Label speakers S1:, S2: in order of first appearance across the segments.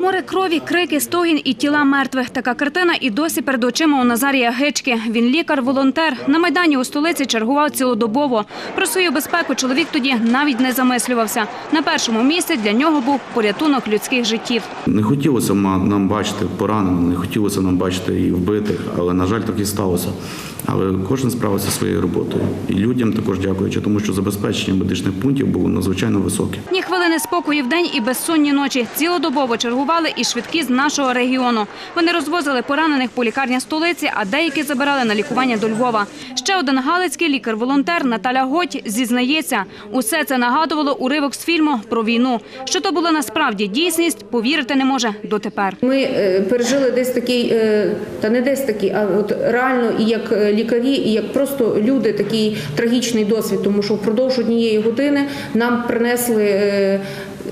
S1: Море крові, крики, стогін і тіла мертвих. Така картина і досі перед очима у Назарія Гички. Він лікар-волонтер. На Майдані у столиці чергував цілодобово. Про свою безпеку чоловік тоді навіть не замислювався. На першому місці для нього був порятунок людських життів.
S2: Не хотілося нам бачити поранених, не хотілося нам бачити і вбитих, але на жаль, так і сталося. Але кожен справився своєю роботою. І людям також дякуючи, тому що забезпечення медичних пунктів було надзвичайно високе.
S1: Ні хвилини спокою в день і безсонні ночі. Цілодобово чергували і швидкі з нашого регіону. Вони розвозили поранених по лікарнях столиці, а деякі забирали на лікування до Львова. Ще один галицький лікар-волонтер Наталя Готь зізнається, усе це нагадувало уривок з фільму про війну. Що то була насправді дійсність, повірити не може дотепер.
S3: Ми е, пережили десь такий, е, та не десь такий, а от реально і як е, лікарі, і як просто люди такий трагічний досвід, тому що впродовж однієї години нам принесли.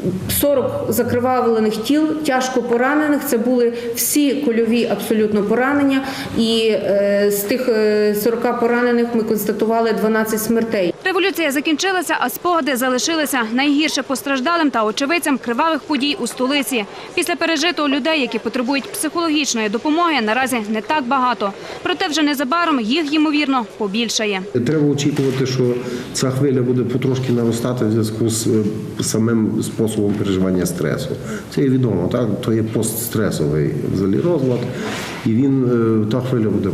S3: Е, 40 закривавлених тіл, тяжко поранених. Це були всі кульові абсолютно поранення. І е, з тих е, 40 поранених ми констатували 12 смертей.
S1: Революція закінчилася, а спогади залишилися найгірше постраждалим та очевидцям кривавих подій у столиці. Після пережитого людей, які потребують психологічної допомоги, наразі не так багато. Проте вже незабаром їх, ймовірно, побільшає.
S4: Треба очікувати, що ця хвиля буде потрошки наростати в зв'язку з е, самим способом переживання стресу. Це є відомо, так? То є постстресовий взагалі розлад, і він е, та хвиля буде,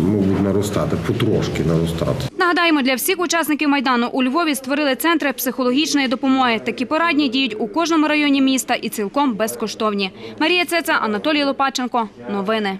S4: мабуть, наростати, потрошки наростати.
S1: Нагадаємо, для всіх учасників Майдану у Львові створили центри психологічної допомоги. Такі порадні діють у кожному районі міста і цілком безкоштовні. Марія Цеца, Анатолій Лопаченко. Новини.